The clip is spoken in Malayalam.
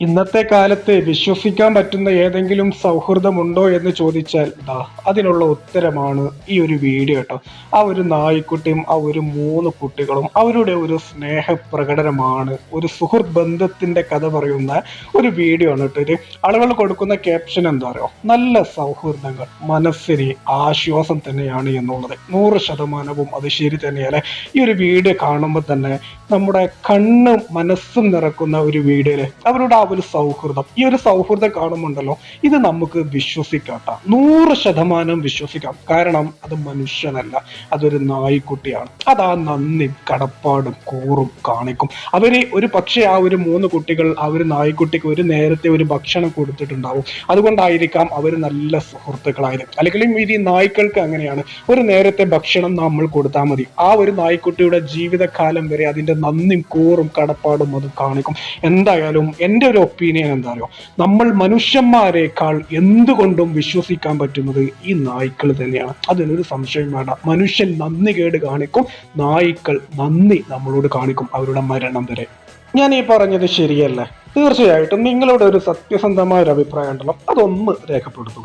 ഇന്നത്തെ കാലത്ത് വിശ്വസിക്കാൻ പറ്റുന്ന ഏതെങ്കിലും സൗഹൃദമുണ്ടോ എന്ന് ചോദിച്ചാൽ ദാ അതിനുള്ള ഉത്തരമാണ് ഈ ഒരു വീഡിയോ കേട്ടോ ആ ഒരു നായ്ക്കുട്ടിയും ആ ഒരു മൂന്ന് കുട്ടികളും അവരുടെ ഒരു സ്നേഹ പ്രകടനമാണ് ഒരു സുഹൃത്ത് ബന്ധത്തിന്റെ കഥ പറയുന്ന ഒരു വീഡിയോ ആണ് കേട്ടോ ആളുകൾ കൊടുക്കുന്ന ക്യാപ്ഷൻ എന്താ പറയുക നല്ല സൗഹൃദങ്ങൾ മനസ്സിന് ആശ്വാസം തന്നെയാണ് എന്നുള്ളത്. നൂറ് ശതമാനവും അത് ശരി തന്നെയല്ലേ? ഈ ഒരു വീഡിയോ കാണുമ്പോൾ തന്നെ നമ്മുടെ കണ്ണും മനസ്സും നിറക്കുന്ന ഒരു വീഡിയോ അവരുടെ ആ ഒരു സൗഹൃദം. ഈ ഒരു സൗഹൃദം കാണുമ്പോണ്ടല്ലോ ഇത് നമുക്ക് വിശ്വസിക്കാട്ട നൂറ് ശതമാനം വിശ്വസിക്കാം. കാരണം അത് മനുഷ്യനല്ല അതൊരു നായ്ക്കുട്ടിയാണ്. അത് ആ നന്ദി കടപ്പാടും കൂറും കാണിക്കും. അവർ ഒരു പക്ഷേ ആ ഒരു മൂന്ന് കുട്ടികൾ ആ ഒരു നായ്ക്കുട്ടിക്ക് ഒരു നേരത്തെ ഒരു ഭക്ഷണം കൊടുത്തിട്ടുണ്ടാവും. അതുകൊണ്ടായിരിക്കാം അവർ നല്ല സുഹൃത്തുക്കളായത്. അല്ലെങ്കിൽ ഈ നായ്ക്കൾക്ക് അങ്ങനെയാണ്. ഒരു നേരത്തെ ഭക്ഷണം നമ്മൾ കൊടുത്താൽ മതി. ആ ഒരു നായ്ക്കുട്ടിയുടെ ജീവിതകാലം വരെ അതിന്റെ നന്ദിയും കൂറും കടപ്പാടും അത് കാണിക്കും. എന്തായാലും എന്റെ ഒപ്പീനിയൻ എന്താ പറയുക നമ്മൾ മനുഷ്യന്മാരെക്കാൾ എന്തുകൊണ്ടും വിശ്വസിക്കാൻ പറ്റുന്നത് ഈ നായ്ക്കൾ തന്നെയാണ്. അതിനൊരു സംശയം വേണ്ട. മനുഷ്യൻ നന്ദി കേട് കാണിക്കും. നായ്ക്കൾ നന്ദി നമ്മളോട് കാണിക്കും അവരുടെ മരണം വരെ. ഞാൻ ഈ പറഞ്ഞത് ശരിയല്ലേ? തീർച്ചയായിട്ടും നിങ്ങളുടെ ഒരു സത്യസന്ധമായ ഒരു അഭിപ്രായം ഉണ്ടല്ലോ. അതൊന്ന് രേഖപ്പെടുത്തുക.